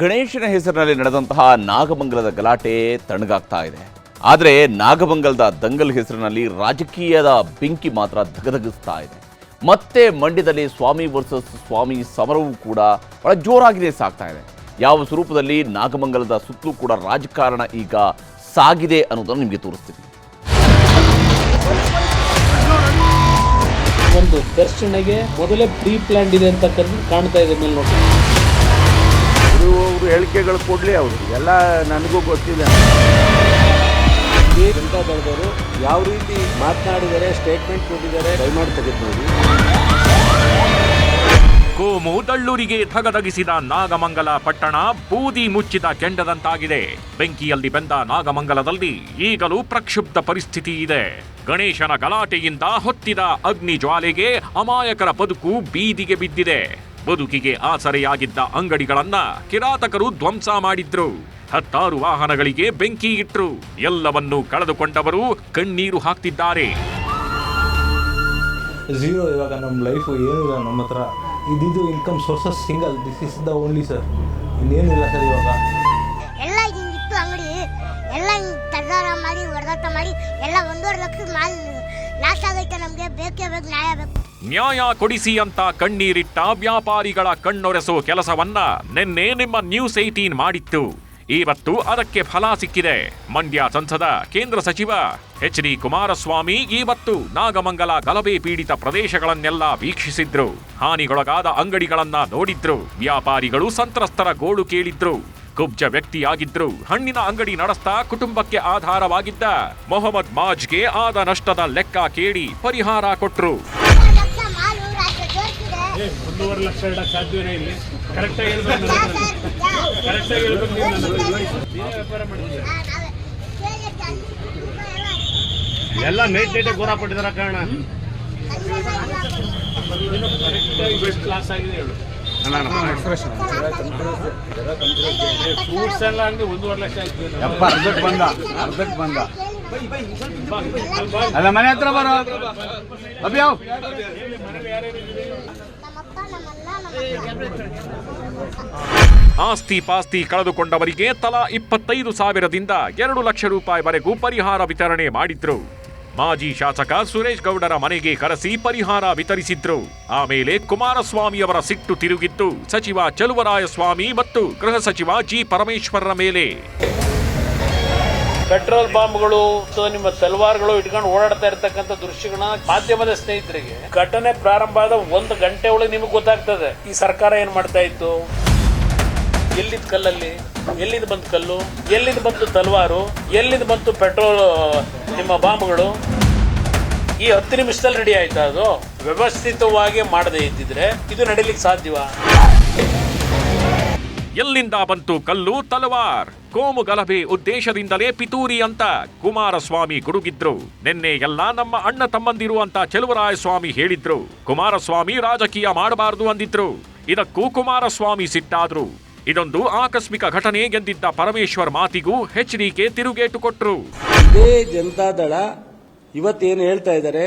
ಗಣೇಶನ ಹೆಸರಿನಲ್ಲಿ ನಡೆದಂತಹ ನಾಗಮಂಗಲದ ಗಲಾಟೆ ತಣ್ಣಗಾಗ್ತಾ ಇದೆ. ಆದರೆ ನಾಗಮಂಗಲದ ದಂಗಲ್ ಹೆಸರಿನಲ್ಲಿ ರಾಜಕೀಯದ ಬೆಂಕಿ ಮಾತ್ರ ಧಗಧಗಿಸ್ತಾ ಇದೆ. ಮತ್ತೆ ಮಂಡ್ಯದಲ್ಲಿ ಸ್ವಾಮಿ ವರ್ಸಸ್ ಸ್ವಾಮಿ ಸಮರವೂ ಕೂಡ ಬಹಳ ಜೋರಾಗಿದೆ ಸಾಗ್ತಾ ಇದೆ. ಯಾವ ಸ್ವರೂಪದಲ್ಲಿ ನಾಗಮಂಗಲದ ಸುತ್ತಲೂ ಕೂಡ ರಾಜಕಾರಣ ಈಗ ಸಾಗಿದೆ ಅನ್ನೋದನ್ನು ನಿಮಗೆ ತೋರಿಸ್ತೀನಿ. ಒಂದು ಘರ್ಷಣೆಗೆ ಮೊದಲೇ ಪ್ರೀ ಪ್ಲಾನ್ಡ್ ಇದೆ ಅಂತಕ್ಕಂಥದ್ದು ಕಾಣ್ತಾ ಇದೆ ಮೇಲೆ ನೋಡಿ ಅವರು ಹೇಳಿಕೆಗಳು ಕೊಡಲಿ ಅವರು. ಎಲ್ಲ ನನಗೂ ಗೊತ್ತಿದೆ. ಜನತಾ ದಳದವರು ಯಾವ ರೀತಿ ಮಾತನಾಡಿದರೆ ಸ್ಟೇಟ್ಮೆಂಟ್ ಕೊಟ್ಟಿದ್ದಾರೆ ದಯಮಾಡಿ ತೆಗೆದು ನೋಡಿ ಕೋಮು ತಳ್ಳೂರಿಗೆ ಧಗಧಗಿಸಿದ ನಾಗಮಂಗಲ ಪಟ್ಟಣ ಬೂದಿ ಮುಚ್ಚಿದ ಕೆಂಡದಂತಾಗಿದೆ. ಬೆಂಕಿಯಲ್ಲಿ ಬೆಂದ ನಾಗಮಂಗಲದಲ್ಲಿ ಈಗಲೂ ಪ್ರಕ್ಷುಬ್ಧ ಪರಿಸ್ಥಿತಿ ಇದೆ. ಗಣೇಶನ ಗಲಾಟೆಯಿಂದ ಹೊತ್ತಿದ ಅಗ್ನಿ ಜ್ವಾಲೆಗೆ ಅಮಾಯಕರ ಬದುಕು ಬೀದಿಗೆ ಬಿದ್ದಿದೆ. ಬದುಕಿಗೆ ಆಸರೆಯಾಗಿದ್ದ ಅಂಗಡಿಗಳನ್ನ ಕಿರಾತಕರು ಧ್ವಂಸ ಮಾಡಿದ್ರು. ಹತ್ತಾರು ವಾಹನಗಳಿಗೆ ಬೆಂಕಿ ಇಟ್ರು. ಎಲ್ಲವನ್ನೂ ಕಳೆದುಕೊಂಡವರು ಕಣ್ಣೀರು ಹಾಕ್ತಿದ್ದಾರೆ. ಝೀರೋ ಇವಾಗ ನಮ್ಮ ಲೈಫು ಏನು ಇಲ್ಲ ನಮ್ಮ ಹತ್ರ. ಇದಿದು income sources single this is the only sir ಇನ್ನೇನಿಲ್ಲ ಸರ್ ಇವಾಗ. ಎಲ್ಲ ಹಿಂಗಿತ್ತು ಅಂಗಡಿ. ಎಲ್ಲ ತಗಾರ ಮಾಡಿ ಹೊಡೆದಾಟ ಮಾಡಿ ಎಲ್ಲ ಒಂದೂವರೆ ಲಕ್ಷ ಮಾಲ್ ಲಾಸ್ ಆಗೈತೆ ನಮಗೆ. ಬೇಕೇ ಬೇಕು ನ್ಯಾಯ ಬೇಕು. ನ್ಯಾಯ ಕೊಡಿಸಿ ಅಂತ ಕಣ್ಣೀರಿಟ್ಟ ವ್ಯಾಪಾರಿಗಳ ಕಣ್ಣೊರೆಸೋ ಕೆಲಸವನ್ನ ನಿನ್ನೆ ನಿಮ್ಮ ನ್ಯೂಸ್ ಏಟೀನ್ ಮಾಡಿತ್ತು. ಇವತ್ತು ಅದಕ್ಕೆ ಫಲ ಸಿಕ್ಕಿದೆ. ಮಂಡ್ಯ ಸಂಸದ, ಕೇಂದ್ರ ಸಚಿವ ಎಚ್ ಡಿ ಕುಮಾರಸ್ವಾಮಿ ಇವತ್ತು ನಾಗಮಂಗಲ ಗಲಭೆ ಪೀಡಿತ ಪ್ರದೇಶಗಳನ್ನೆಲ್ಲ ವೀಕ್ಷಿಸಿದ್ರು. ಹಾನಿಗೊಳಗಾದ ಅಂಗಡಿಗಳನ್ನ ನೋಡಿದ್ರು. ವ್ಯಾಪಾರಿಗಳು ಸಂತ್ರಸ್ತರ ಗೋಳು ಕೇಳಿದ್ರು. ಕುಬ್ಜ ವ್ಯಕ್ತಿಯಾಗಿದ್ರು. ಹಣ್ಣಿನ ಅಂಗಡಿ ನಡೆಸ್ತಾ ಕುಟುಂಬಕ್ಕೆ ಆಧಾರವಾಗಿದ್ದ ಮೊಹಮ್ಮದ್ ಮಾಜ್ಗೆ ಆದ ನಷ್ಟದ ಲೆಕ್ಕ ಕೇಳಿ ಪರಿಹಾರ ಕೊಟ್ರು. ಒಂದೂವರೆ ಲಕ್ಷ ಇಡಕ್ಕೆ ಸಾಧ್ಯವೇ ಇಲ್ಲಿ. ಕರೆಕ್ಟಾಗಿ ಆಗಿ? ಕರೆಕ್ಟಾಗಿ ಹೇಳ್ಬೇಕು ನೀವು ತುಂಬ ಎಲ್ಲ ನೈಟ್ ನೈಟೇ ಗೋರ ಪಟ್ಟಿದಾರ ಕಾರಣ. ಕರೆಕ್ಟಾಗಿ ಬೆಸ್ಟ್ ಕ್ಲಾಸ್ ಆಗಿದೆ ಹೇಳು. ಫ್ರೂಟ್ಸ್ ಎಲ್ಲ ಅಂಗಡಿ ಒಂದೂವರೆ ಲಕ್ಷ ಆಯ್ತು ಯಪ್ಪ ಅರ್ಧಕ್ಕೆ ಬಂದ ಅರ್ಧಕ್ಕೆ ಬಂದ. ಅಲ್ಲ ಮನೆ ಹತ್ರ ಬರೋ. ಅಭಿಯಾವ್ ಆಸ್ತಿ ಪಾಸ್ತಿ ಕಳೆದುಕೊಂಡವರಿಗೆ ತಲಾ ಇಪ್ಪತ್ತೈದು ಸಾವಿರದಿಂದ ಎರಡು ಲಕ್ಷ ರೂಪಾಯಿವರೆಗೂ ಪರಿಹಾರ ವಿತರಣೆ ಮಾಡಿದ್ರು. ಮಾಜಿ ಶಾಸಕ ಸುರೇಶ್ ಗೌಡರ ಮನೆಗೆ ಕರೆಸಿ ಪರಿಹಾರ ವಿತರಿಸಿದ್ರು. ಆಮೇಲೆ ಕುಮಾರಸ್ವಾಮಿಯವರ ಸಿಟ್ಟು ತಿರುಗಿದ್ದು, ಸಚಿವ ಚಲುವರಾಯಸ್ವಾಮಿ ಮತ್ತು ಗೃಹ ಸಚಿವ ಜಿ ಪರಮೇಶ್ವರರ ಮೇಲೆ. ಪೆಟ್ರೋಲ್ ಬಾಂಬ್ಗಳು ನಿಮ್ಮ ತಲವಾರ್ಗಳು ಇಟ್ಕೊಂಡು ಓಡಾಡ್ತಾ ಇರ್ತಕ್ಕಂಥ ದೃಶ್ಯಗಳನ್ನ ಮಾಧ್ಯಮದ ಸ್ನೇಹಿತರಿಗೆ, ಘಟನೆ ಪ್ರಾರಂಭ ಆದ ಒಂದು ಗಂಟೆ ಒಳಗೆ ನಿಮಗೆ ಗೊತ್ತಾಗ್ತದೆ. ಈ ಸರ್ಕಾರ ಏನ್ ಮಾಡ್ತಾ ಇತ್ತು? ಎಲ್ಲಿದ್ ಕಲ್ಲಲ್ಲಿ? ಎಲ್ಲಿದ್ ಬಂತು ಕಲ್ಲು? ಎಲ್ಲಿದ್ ಬಂತು ತಲ್ವಾರು? ಎಲ್ಲಿದ್ ಬಂತು ಪೆಟ್ರೋಲ್ ನಿಮ್ಮ ಬಾಂಬ್ಗಳು? ಈ ಹತ್ತು ನಿಮಿಷದಲ್ಲಿ ರೆಡಿ ಆಯ್ತಾ ಅದು? ವ್ಯವಸ್ಥಿತವಾಗಿ ಮಾಡದೇ ಇದ್ದಿದ್ರೆ ಇದು ನಡೀಲಿಕ್ಕೆ ಸಾಧ್ಯವಾ? ಎಲ್ಲಿಂದ ಬಂತು ಕಲ್ಲು ತಲವಾರ್? ಕೋಮು ಗಲಭೆ ಉದ್ದೇಶದಿಂದಲೇ ಪಿತೂರಿ ಅಂತ ಕುಮಾರಸ್ವಾಮಿ ಗುಡುಗಿದ್ರು. ನಿನ್ನೆ ಎಲ್ಲ ನಮ್ಮ ಅಣ್ಣ ತಮ್ಮಂದಿರು ಅಂತ ಸ್ವಾಮಿ ಹೇಳಿದ್ರು. ಕುಮಾರಸ್ವಾಮಿ ರಾಜಕೀಯ ಮಾಡಬಾರದು ಅಂದಿದ್ರು. ಇದಕ್ಕೂ ಕುಮಾರಸ್ವಾಮಿ ಸಿಟ್ಟಾದ್ರು. ಇದೊಂದು ಆಕಸ್ಮಿಕ ಘಟನೆ ಎಂದಿದ್ದ ಪರಮೇಶ್ವರ್ ಮಾತಿಗೂ ಎಚ್ಡಿಕೆ ತಿರುಗೇಟು ಕೊಟ್ರು. ಇದೇ ಜನತಾದಳ ಇವತ್ತೇನು ಹೇಳ್ತಾ ಇದ್ದಾರೆ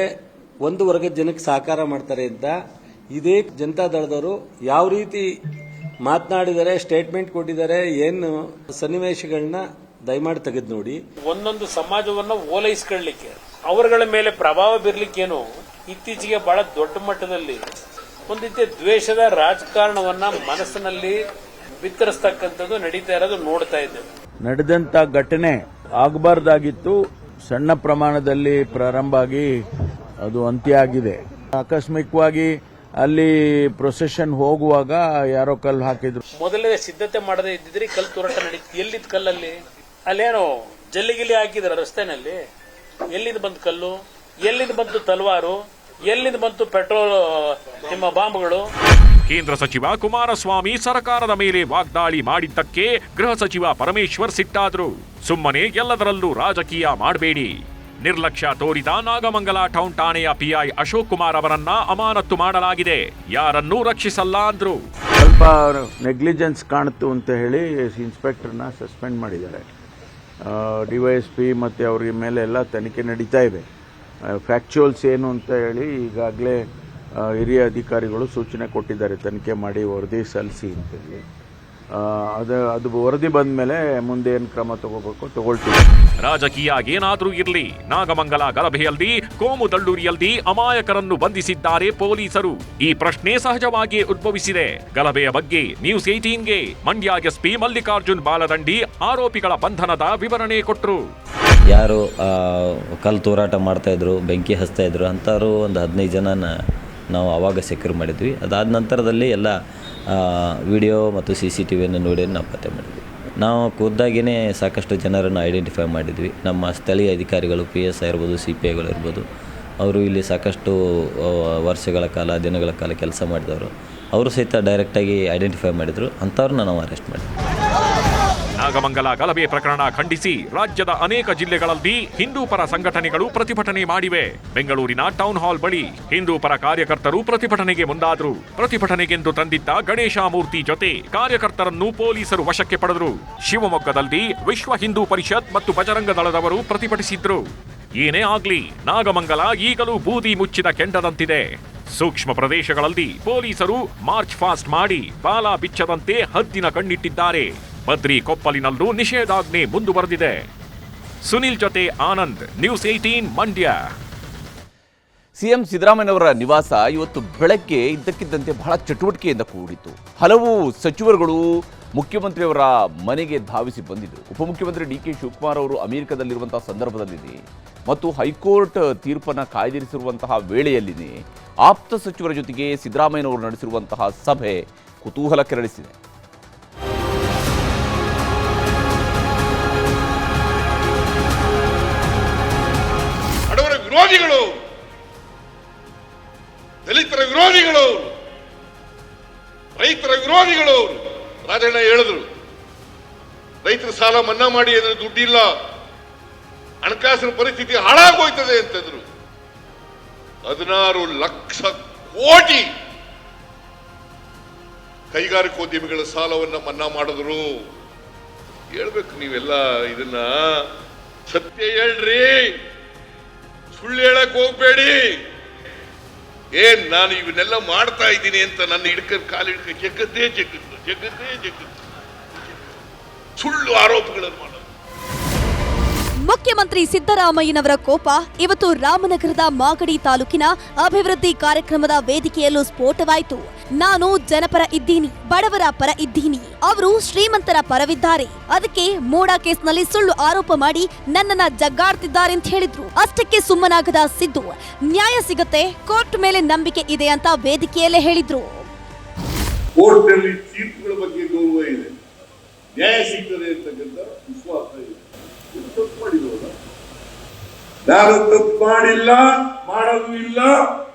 ಒಂದು ವರ್ಗದ ಜನಕ್ಕೆ ಸಹಕಾರ ಮಾಡ್ತಾರೆ ಅಂತ. ಇದೇ ಜನತಾದಳದವರು ಯಾವ ರೀತಿ ಮಾತನಾಡಿದ್ದಾರೆ ಸ್ಟೇಟ್ಮೆಂಟ್ ಕೊಟ್ಟಿದ್ದಾರೆ ಏನು ಸನ್ನಿವೇಶಗಳನ್ನ ದಯಮಾಡಿ ತೆಗೆದು ನೋಡಿ. ಒಂದೊಂದು ಸಮಾಜವನ್ನ ಓಲೈಸ್ಕೊಳ್ಳಿಕ್ಕೆ ಅವರುಗಳ ಮೇಲೆ ಪ್ರಭಾವ ಬೀರ್ಲಿಕ್ಕೇನು ಇತ್ತೀಚೆಗೆ ಬಹಳ ದೊಡ್ಡ ಮಟ್ಟದಲ್ಲಿ ಒಂದು ರೀತಿಯ ದ್ವೇಷದ ರಾಜಕಾರಣವನ್ನ ಮನಸ್ಸಿನಲ್ಲಿ ಬಿತ್ತರಿಸ್ತಕ್ಕಂಥದ್ದು ನಡೀತಾ ಇರೋದು ನೋಡ್ತಾ ಇದ್ದೇವೆ ನಡೆದಂತ ಘಟನೆ ಆಗಬಾರ್ದಾಗಿತ್ತು. ಸಣ್ಣ ಪ್ರಮಾಣದಲ್ಲಿ ಪ್ರಾರಂಭ ಆಗಿ ಅದು ಅಂತ್ಯ ಆಗಿದೆ. ಆಕಸ್ಮಿಕವಾಗಿ ಅಲ್ಲಿ ಪ್ರೊಸೆಷನ್ ಹೋಗುವಾಗ ಯಾರೋ ಕಲ್ಲು ಹಾಕಿದ್ರು. ಮೊದಲೇ ಸಿದ್ಧತೆ ಮಾಡದೇ ಇದ್ದಿದ್ರಿ ಕಲ್ಲು ತೂರಾಟ ನಡೀತು ಎಲ್ಲಿದ್ ಕಲ್ಲಲ್ಲಿ? ಅಲ್ಲೇನೋ ಜಲ್ಲಿಗಿಲಿ ಹಾಕಿದ್ರ ರಸ್ತೆನಲ್ಲಿ. ಎಲ್ಲಿಂದ ಬಂತು ಕಲ್ಲು? ಎಲ್ಲಿಂದ ಬಂತು ತಲವಾರು? ಎಲ್ಲಿಂದ ಬಂತು ಪೆಟ್ರೋಲ್ ನಿಮ್ಮ ಬಾಂಬ್ಗಳು? ಕೇಂದ್ರ ಸಚಿವ ಕುಮಾರಸ್ವಾಮಿ ಸರ್ಕಾರದ ಮೇಲೆ ವಾಗ್ದಾಳಿ ಮಾಡಿದ್ದಕ್ಕೆ ಗೃಹ ಸಚಿವ ಪರಮೇಶ್ವರ್ ಸಿಟ್ಟಾದ್ರು. ಸುಮ್ಮನೆ ಎಲ್ಲದರಲ್ಲೂ ರಾಜಕೀಯ ಮಾಡಬೇಡಿ. ನಿರ್ಲಕ್ಷ್ಯ ತೋರಿದ ನಾಗಮಂಗಲ ಟೌನ್ ಠಾಣೆಯ ಪಿಐ ಅಶೋಕ್ ಕುಮಾರ್ ಅವರನ್ನ ಅಮಾನತ್ತು ಮಾಡಲಾಗಿದೆ. ಯಾರನ್ನೂ ರಕ್ಷಿಸಲ್ಲ ಅಂದ್ರು. ಸ್ವಲ್ಪ ನೆಗ್ಲಿಜೆನ್ಸ್ ಕಾಣ್ತು ಅಂತ ಹೇಳಿ ಇನ್ಸ್ಪೆಕ್ಟರ್ನ ಸಸ್ಪೆಂಡ್ ಮಾಡಿದ್ದಾರೆ. ಡಿವೈಎಸ್ಪಿ ಮತ್ತು ಅವ್ರಿಗೆ ಮೇಲೆ ಎಲ್ಲ ತನಿಖೆ ನಡೀತಾ ಇದೆ. ಫ್ಯಾಕ್ಚುಯಲ್ಸ್ ಏನು ಅಂತ ಹೇಳಿ ಈಗಾಗಲೇ ಹಿರಿಯ ಅಧಿಕಾರಿಗಳು ಸೂಚನೆ ಕೊಟ್ಟಿದ್ದಾರೆ. ತನಿಖೆ ಮಾಡಿ ವರದಿ ಸಲ್ಲಿಸಿ ಅಂತೇಳಿ ಆ, ಅದು ಅದು ವರದಿ ಬಂದ ಮೇಲೆ ಮುಂದೆ ಏನು ಕ್ರಮ ತಗೋಬೇಕು ತಗೊಳ್ತೀವಿ. ರಾಜಕೀಯ ಏನಾದರೂ ಇರಲಿ ನಾಗಮಂಗಲ ಗಲಭೆಯಲ್ಲಿ ಕೋಮು ದಳ್ಳೂರಿಯಲ್ಲಿ ಅಮಾಯಕರನ್ನು ಬಂಧಿಸಿದ್ದಾರೆ ಪೊಲೀಸರು. ಈ ಪ್ರಶ್ನೆ ಸಹಜವಾಗಿಯೇ ಉದ್ಭವಿಸಿದೆ. ಗಲಭೆಯ ಬಗ್ಗೆ ನ್ಯೂಸ್ ಏಟೀನ್ಗೆ ಮಂಡ್ಯ ಎಸ್ಪಿ ಮಲ್ಲಿಕಾರ್ಜುನ್ ಬಾಲದಂಡಿ ಆರೋಪಿಗಳ ಬಂಧನದ ವಿವರಣೆ ಕೊಟ್ಟರು ಯಾರು ಕಲ್ ತೋರಾಟ ಮಾಡ್ತಾ ಇದ್ರು ಬೆಂಕಿ ಹಚ್ತಾಯಿದ್ರು ಅಂಥವ್ರು ಒಂದು ಹದಿನೈದು ಜನನ ನಾವು ಆವಾಗ ಸೆಕ್ಯೂರ್ ಮಾಡಿದ್ವಿ. ಅದಾದ ನಂತರದಲ್ಲಿ ಎಲ್ಲ ವಿಡಿಯೋ ಮತ್ತು ಸಿ ಸಿ ಟಿ ವಿಯನ್ನು ನೋಡಿ ನಾವು ಪತ್ತೆ ಮಾಡಿದ್ವಿ. ನಾವು ಖುದ್ದಾಗಿಯೇ ಸಾಕಷ್ಟು ಜನರನ್ನು ಐಡೆಂಟಿಫೈ ಮಾಡಿದ್ವಿ. ನಮ್ಮ ಸ್ಥಳೀಯ ಅಧಿಕಾರಿಗಳು ಪಿ ಎಸ್ ಐ ಇರ್ಬೋದು ಸಿ ಪಿ ಐಗಳು ಇರ್ಬೋದು, ಅವರು ಇಲ್ಲಿ ಸಾಕಷ್ಟು ವರ್ಷಗಳ ಕಾಲ, ದಿನಗಳ ಕಾಲ ಕೆಲಸ ಮಾಡಿದವರು. ಅವರು ಸಹಿತ ಡೈರೆಕ್ಟಾಗಿ ಐಡೆಂಟಿಫೈ ಮಾಡಿದರು. ಅಂಥವ್ರನ್ನ ನಾವು ಅರೆಸ್ಟ್ ಮಾಡಿದ್ವಿ. ನಾಗಮಂಗಲ ಗಲಭೆ ಪ್ರಕರಣ ಖಂಡಿಸಿ ರಾಜ್ಯದ ಅನೇಕ ಜಿಲ್ಲೆಗಳಲ್ಲಿ ಹಿಂದೂ ಪರ ಸಂಘಟನೆಗಳು ಪ್ರತಿಭಟನೆ ಮಾಡಿವೆ. ಬೆಂಗಳೂರಿನ ಟೌನ್ ಹಾಲ್ ಬಳಿ ಹಿಂದೂ ಪರ ಕಾರ್ಯಕರ್ತರು ಪ್ರತಿಭಟನೆಗೆ ಮುಂದಾದರು. ಪ್ರತಿಭಟನೆಗೆಂದು ತಂದಿದ್ದ ಗಣೇಶ ಮೂರ್ತಿ ಜೊತೆ ಕಾರ್ಯಕರ್ತರನ್ನು ಪೊಲೀಸರು ವಶಕ್ಕೆ ಪಡೆದರು. ಶಿವಮೊಗ್ಗದಲ್ಲಿ ವಿಶ್ವ ಹಿಂದೂ ಪರಿಷತ್ ಮತ್ತು ಬಜರಂಗ ದಳದವರು ಪ್ರತಿಭಟಿಸಿದ್ರು. ಏನೇ ಆಗ್ಲಿ, ನಾಗಮಂಗಲ ಈಗಲೂ ಬೂದಿ ಮುಚ್ಚಿದ ಕೆಂಡದಂತಿದೆ. ಸೂಕ್ಷ್ಮ ಪ್ರದೇಶಗಳಲ್ಲಿ ಪೊಲೀಸರು ಮಾರ್ಚ್ ಫಾಸ್ಟ್ ಮಾಡಿ ಬಾಲ ಬಿಚ್ಚದಂತೆ ಹದ್ದಿನ ಕಣ್ಣಿಟ್ಟಿದ್ದಾರೆ. ಬದ್ರಿ ಕೊಪ್ಪಲಿನಲ್ಲೂ ನಿಷೇಧಾಜ್ಞೆ ಮುಂದುವರೆದಿದೆ. ಸುನಿಲ್ ಜೊತೆ Anand, news eighteen Mandya. CM ಸಿದ್ದರಾಮಯ್ಯನವರ ನಿವಾಸ ಇವತ್ತು ಬೆಳಗ್ಗೆ ಇದ್ದಕ್ಕಿದ್ದಂತೆ ಬಹಳ ಚಟುವಟಿಕೆಯಿಂದ ಕೂಡಿತ್ತು. ಹಲವು ಸಚಿವರುಗಳು ಮುಖ್ಯಮಂತ್ರಿಯವರ ಮನೆಗೆ ಧಾವಿಸಿ ಬಂದಿದ್ದರು. ಉಪಮುಖ್ಯಮಂತ್ರಿ ಡಿ ಕೆ ಶಿವಕುಮಾರ್ ಅವರು ಅಮೆರಿಕದಲ್ಲಿರುವಂತಹ ಸಂದರ್ಭದಲ್ಲಿದೆ. ಮತ್ತು ಹೈಕೋರ್ಟ್ ತೀರ್ಪನ್ನು ಕಾಯ್ದಿರಿಸಿರುವಂತಹ ವೇಳೆಯಲ್ಲಿದೆ ಆಪ್ತ ಸಚಿವರ ಜೊತೆಗೆ ಸಿದ್ದರಾಮಯ್ಯನವರು ನಡೆಸಿರುವಂತಹ ಸಭೆ ಕುತೂಹಲ ಕೆರಳಿಸಿದೆ. ವಿರೋಧಿಗಳು, ದಲಿತರ ವಿರೋಧಿಗಳು, ರೈತರ ವಿರೋಧಿಗಳು. ರಾಜಣ್ಣ ಹೇಳಿದ್ರು, ರೈತರ ಸಾಲ ಮನ್ನಾ ಮಾಡಿ ಅಂದ್ರೆ ದುಡ್ಡಿಲ್ಲ, ಹಣಕಾಸಿನ ಪರಿಸ್ಥಿತಿ ಹಾಳಾಗೋಯ್ತದೆ ಅಂತಂದ್ರು. ಹದಿನಾರು ಲಕ್ಷ ಕೋಟಿ ಕೈಗಾರಿಕೋದ್ಯಮಿಗಳ ಸಾಲವನ್ನ ಮನ್ನಾ ಮಾಡಿದ್ರು. ಹೇಳ್ಬೇಕು ನೀವೆಲ್ಲ ಇದನ್ನ. ಸತ್ಯ ಹೇಳ್ರಿ. ಸುಳ್ಳು ಹೇಳಕ್ ಹೋಗ್ಬೇಡಿ. ಏನ್ ನಾನು ಇವನ್ನೆಲ್ಲ ಮಾಡ್ತಾ ಇದ್ದೀನಿ ಅಂತ ನನ್ನ ಹಿಡ್ಕ ಕಾಲು ಹಿಡ್ಕ ಜಗತ್ತೇ ಜಗತ್ತು ಜಗತ್ತೇ ಜಗತ್ತು ಸುಳ್ಳು ಆರೋಪಗಳನ್ನು ಮಾಡೋದು. ಮುಖ್ಯಮಂತ್ರಿ ಸಿದ್ದರಾಮಯ್ಯನವರ ಕೋಪ ಇವತ್ತು ರಾಮನಗರದ ಮಾಗಡಿ ತಾಲೂಕಿನ ಅಭಿವೃದ್ಧಿ ಕಾರ್ಯಕ್ರಮದ ವೇದಿಕೆಯಲ್ಲೂ ಸ್ಫೋಟವಾಯಿತು. ನಾನು ಜನಪರ ಇದ್ದೀನಿ, ಬಡವರ ಪರ ಇದ್ದೀನಿ. ಅವರು ಶ್ರೀಮಂತರ ಪರವಿದ್ದಾರೆ. ಅದಕ್ಕೆ ಮೋಡ ಕೇಸ್ನಲ್ಲಿ ಸುಳ್ಳು ಆರೋಪ ಮಾಡಿ ನನ್ನನ್ನ ಜಗ್ಗಾಡ್ತಿದ್ದಾರೆ ಅಂತ ಹೇಳಿದ್ರು. ಅಷ್ಟಕ್ಕೆ ಸುಮ್ಮನಾಗದ ಸಿದ್ದು, ನ್ಯಾಯ ಸಿಗುತ್ತೆ, ಕೋರ್ಟ್ ಮೇಲೆ ನಂಬಿಕೆ ಇದೆ ಅಂತ ವೇದಿಕೆಯಲ್ಲೇ ಹೇಳಿದ್ರು. ಕೋರ್ಟ್ನಲ್ಲಿ ತೀರ್ಪುಗಳ ಬಗ್ಗೆ ಗೌರವ ಇದೆ. ನ್ಯಾಯ ಸಿಗ್ತದೆ ಅಂತಕ್ಕಂಥ ವಿಶ್ವಾಸ ಇದೆ. ಮಾಡಿಲ್ಲ, ಮಾಡೋದು ಇಲ್ಲ,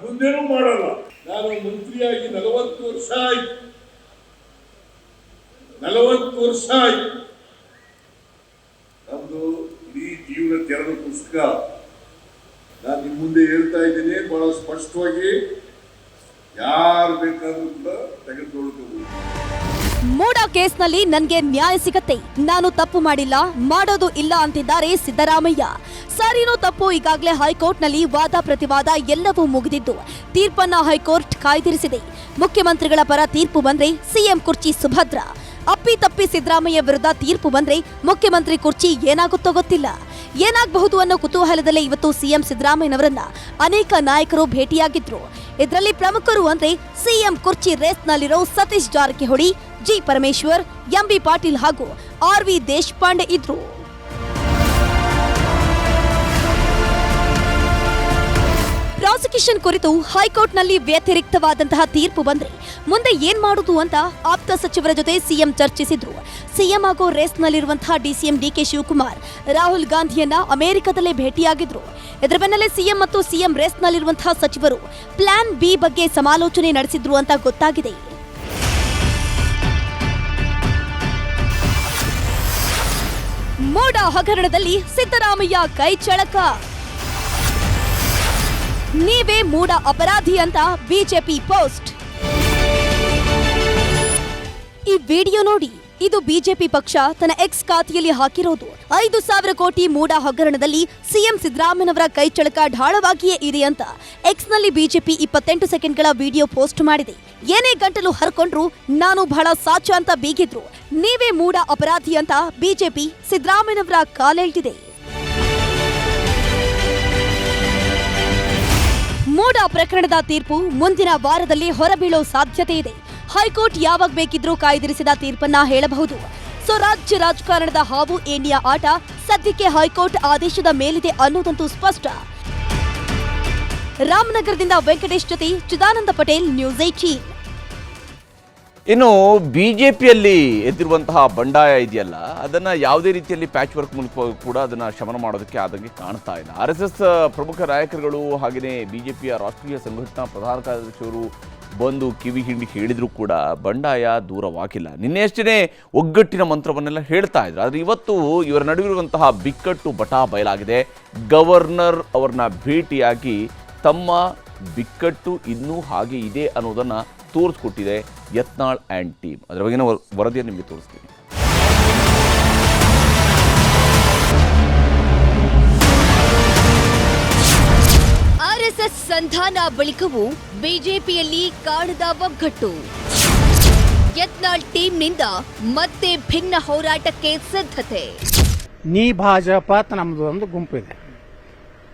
ಮುಂದೆನೂ ಮಾಡಲ್ಲ. ನಾನು ಮಂತ್ರಿಯಾಗಿ ನಲವತ್ತು ವರ್ಷ ಆಯ್ತು. ನಲವತ್ತು ವರ್ಷ ಆಯ್ತು. ನಮ್ದು ಇಡೀ ಜೀವನ ತೆರೆದ ಪುಸ್ತಕ. ನಾನು ನಿಮ್ಮ ಮುಂದೆ ಹೇಳ್ತಾ ಇದ್ದೀನಿ, ಬಹಳ ಸ್ಪಷ್ಟವಾಗಿ. ಯಾರು ಬೇಕಾದರೂ ಕೂಡ ಮೋಡಾ ಕೇಸ್ನಲ್ಲಿ ನನಗೆ ನ್ಯಾಯ ಸಿಗತ್ತೆ. ನಾನು ತಪ್ಪು ಮಾಡಿಲ್ಲ, ಮಾಡೋದು ಇಲ್ಲ ಅಂತಿದ್ದಾರೆ ಸಿದ್ದರಾಮಯ್ಯ. ಸರಿನೋ ತಪ್ಪು, ಈಗಾಗಲೇ ಹೈಕೋರ್ಟ್ನಲ್ಲಿ ವಾದ ಪ್ರತಿವಾದ ಎಲ್ಲವೂ ಮುಗಿದಿದ್ದು, ತೀರ್ಪನ್ನ ಹೈಕೋರ್ಟ್ ಕಾಯ್ದಿರಿಸಿದೆ. ಮುಖ್ಯಮಂತ್ರಿಗಳ ಪರ ತೀರ್ಪು ಬಂದ್ರೆ ಸಿಎಂ ಕುರ್ಚಿ ಸುಭದ್ರ. ಅಪ್ಪಿ ತಪ್ಪಿ ಸಿದ್ದರಾಮಯ್ಯ ವಿರುದ್ಧ ತೀರ್ಪು ಬಂದ್ರೆ ಮುಖ್ಯಮಂತ್ರಿ ಕುರ್ಚಿ ಏನಾಗುತ್ತೋ ಗೊತ್ತಿಲ್ಲ. ಏನಾಗಬಹುದು ಅನ್ನೋ ಕುತೂಹಲದಲ್ಲೇ ಇವತ್ತು ಸಿಎಂ ಸಿದ್ದರಾಮಯ್ಯನವರನ್ನ ಅನೇಕ ನಾಯಕರು ಭೇಟಿಯಾಗಿದ್ರು. ಇದರಲ್ಲಿ ಪ್ರಮುಖರು ಅಂದ್ರೆ ಸಿಎಂ ಕುರ್ಚಿ ರೇಸ್ನಲ್ಲಿರೋ ಸತೀಶ್ ಜಾರಕಿಹೊಳಿ, ಜಿ ಪರಮೇಶ್ವರ್, ಎಂಬಿ ಪಾಟೀಲ್ ಹಾಗೂ ಆರ್ ವಿ ದೇಶಪಾಂಡೆ ಇದ್ರು. ಪ್ರಾಸಿಕ್ಯೂಷನ್ ಕುರಿತು ಹೈಕೋರ್ಟ್ನಲ್ಲಿ ವ್ಯತಿರಿಕ್ತವಾದಂತಹ ತೀರ್ಪು ಬಂದ್ರೆ ಮುಂದೆ ಏನ್ ಮಾಡುದು ಅಂತ ಆಪ್ತ ಸಚಿವರ ಜೊತೆ ಸಿಎಂ ಚರ್ಚಿಸಿದ್ರು. ಸಿಎಂ ಹಾಗೂ ರೇಸ್ನಲ್ಲಿರುವಂತಹ ಡಿಸಿಎಂ ಡಿಕೆ ಶಿವಕುಮಾರ್ ರಾಹುಲ್ ಗಾಂಧಿಯನ್ನ ಅಮೆರಿಕದಲ್ಲೇ ಭೇಟಿಯಾಗಿದ್ರು. ಇದರ ಬೆನ್ನಲ್ಲೇ ಸಿಎಂ ಮತ್ತು ಸಿಎಂ ರೇಸ್ನಲ್ಲಿರುವಂತಹ ಸಚಿವರು ಪ್ಲಾನ್ ಬಿ ಬಗ್ಗೆ ಸಮಾಲೋಚನೆ ನಡೆಸಿದ್ರು ಅಂತ ಗೊತ್ತಾಗಿದೆ. ಮೋಡ ಹಗರಣದಲ್ಲಿ ಸಿದ್ದರಾಮಯ್ಯ ಕೈ ಚಳಕ. ನೀವೇ ಮೂಡ ಅಪರಾಧಿ ಅಂತ ಬಿಜೆಪಿ ಪೋಸ್ಟ್. ಈ ವಿಡಿಯೋ ನೋಡಿ, ಇದು ಬಿಜೆಪಿ ಪಕ್ಷ ತನ್ನ ಎಕ್ಸ್ ಖಾತೆಯಲ್ಲಿ ಹಾಕಿರೋದು. ಐದು ಸಾವಿರ ಕೋಟಿ ಮೂಡ ಹಗರಣದಲ್ಲಿ ಸಿಎಂ ಸಿದ್ದರಾಮಯ್ಯನವರ ಕೈಚಳಕ ಢಾಳವಾಗಿಯೇ ಇದೆ ಅಂತ ಎಕ್ಸ್ನಲ್ಲಿ ಬಿಜೆಪಿ ಇಪ್ಪತ್ತೆಂಟು ಸೆಕೆಂಡ್ಗಳ ವಿಡಿಯೋ ಪೋಸ್ಟ್ ಮಾಡಿದೆ. ಏನೇ ಗಂಟಲು ಹರ್ಕೊಂಡ್ರು ನಾನು ಬಹಳ ಸಾಚ ಅಂತ ಬೀಗಿದ್ರು. ನೀವೇ ಮೂಡ ಅಪರಾಧಿ ಅಂತ ಬಿಜೆಪಿ ಸಿದ್ದರಾಮಯ್ಯನವರ ಕಾಲೆಳ್ತಿದೆ ಮೂಡ ಪ್ರಕರಣದ ತೀರ್ಪು ಮುಂದಿನ ವಾರದಲ್ಲಿ ಹೊರಬೀಳೋ ಸಾಧ್ಯತೆ ಇದೆ. ಹೈಕೋರ್ಟ್ ಯಾವಾಗ ಬೇಕಿದ್ರೂ ಕಾಯ್ದಿರಿಸಿದ ತೀರ್ಪನ್ನ ಹೇಳಬಹುದು. ಸೊ ರಾಜ್ಯ ರಾಜಕಾರಣದ ಹಾವು ಏಣಿಯ ಆಟ ಸದ್ಯಕ್ಕೆ ಹೈಕೋರ್ಟ್ ಆದೇಶದ ಮೇಲಿದೆ ಅನ್ನೋದಂತೂ ಸ್ಪಷ್ಟ. ರಾಮನಗರದಿಂದ ವೆಂಕಟೇಶ್ ಜೊತೆ ಚಿದಾನಂದ ಪಟೇಲ್ ನ್ಯೂಸ್ ಏಟೀನ್ ಇನ್ನು ಪಿಯಲ್ಲಿ ಎದ್ದಿರುವಂತಹ ಬಂಡಾಯ ಇದೆಯಲ್ಲ, ಅದನ್ನು ಯಾವುದೇ ರೀತಿಯಲ್ಲಿ ಪ್ಯಾಚ್ ವರ್ಕ್ ಮೂಲಕ ಕೂಡ ಅದನ್ನು ಶಮನ ಮಾಡೋದಕ್ಕೆ ಆದಂಗೆ ಕಾಣ್ತಾ ಇಲ್ಲ ಆರ್ ಎಸ್ ಎಸ್ ಪ್ರಮುಖ ನಾಯಕರುಗಳು ಹಾಗೆಯೇ ಬಿ ಜೆ ಪಿಯ ರಾಷ್ಟ್ರೀಯ ಸಂಘಟನಾ ಪ್ರಧಾನ ಕಾರ್ಯದರ್ಶಿಯವರು ಬಂದು ಕಿವಿ ಹಿಂಡಿ ಹೇಳಿದರೂ ಕೂಡ ಬಂಡಾಯ ದೂರವಾಗಿಲ್ಲ. ನಿನ್ನೆಯಷ್ಟೇ ಒಗ್ಗಟ್ಟಿನ ಮಂತ್ರವನ್ನೆಲ್ಲ ಹೇಳ್ತಾ ಇದ್ರು. ಆದರೆ ಇವತ್ತು ಇವರ ನಡುವಿರುವಂತಹ ಬಿಕ್ಕಟ್ಟು ಬಟಾ ಬಯಲಾಗಿದೆ. ಗವರ್ನರ್ ಅವ್ರನ್ನ ಭೇಟಿಯಾಗಿ ತಮ್ಮ ಬಿಕ್ಕಟ್ಟು ಇನ್ನೂ ಹಾಗೆ ಇದೆ ಅನ್ನೋದನ್ನು ತೋರಿಸ್ಕೊಟ್ಟಿದೆ ಯತ್ನಾಳ್ ಆ್ಯಂಡ್ ಟೀಮ್. ಅದರ ಬಗ್ಗೆನ ವರದಿಯನ್ನು ನಿಮಗೆ ತೋರಿಸ್ತೀನಿ. ಆರ್ಎಸ್ಎಸ್ ಸಂಧಾನ ಬಳಿಕವೂ ಬಿಜೆಪಿಯಲ್ಲಿ ಕಾಣದ ಒಗ್ಗಟ್ಟು. ಯತ್ನಾಳ್ ಟೀಮ್ನಿಂದ ಮತ್ತೆ ಭಿನ್ನ ಹೋರಾಟಕ್ಕೆ ಸಿದ್ಧತೆ. ನೀ ಭಾಜಪ ನಮ್ಮದು ಒಂದು ಗುಂಪಿದೆ